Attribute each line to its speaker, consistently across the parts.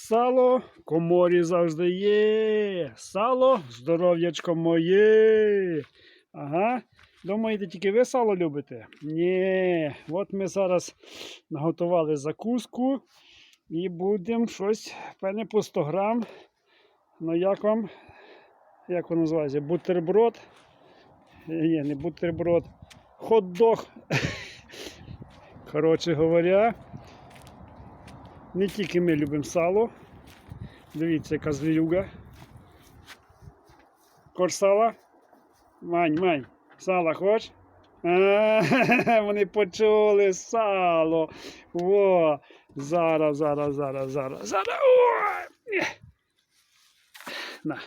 Speaker 1: Сало в коморі завжди є. Сало здоров'ячко моє. Ага. Думаєте, тільки ви сало любите? Ні. От ми зараз наготували закуску і будемо щось, певне, по 100 грам. Ну як вам? Як воно називається? Бутерброд? Ні, не бутерброд. Хот-дог. Коротше говоря, не тільки ми любимо сало. Дивіться, яка звірюга. Хоч сала? Мань, мань, сала хоч? А, вони почули сало. Во. Зараз, зараз, зараз, зараз, зараз. О! На.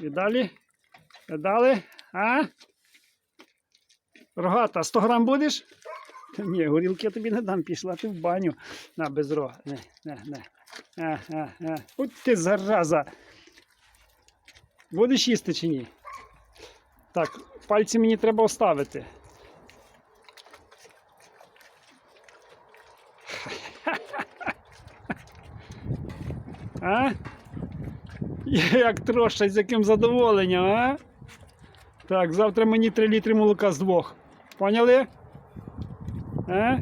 Speaker 1: І далі? А? Рогата, 100 грам будеш? Ні, горілки я тобі не дам, пішла ти в баню. На, без рога. Не, не, не. А, а, а. От ти зараза. Будеш їсти чи ні? Так, пальці мені треба оставити. А? Як трошать, з яким задоволенням, а? Так, завтра мені 3 літри молока з двох. Поняли? А?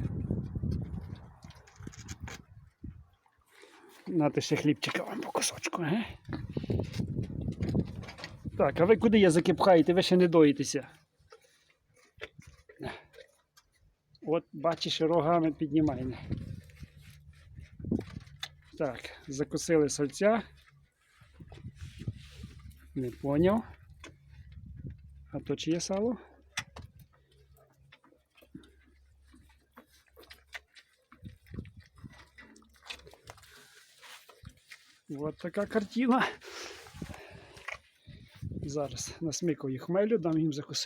Speaker 1: Нате ще хлібчика вам по кусочку, а? Так, а ви куди язики пхаєте? Ви ще не доїтеся. От бачиш, рогами піднімаємо. Так, закусили сальця. Не поняв. А то чи є сало? От така картина. Зараз насмикаю хмелю, дам їм закусити.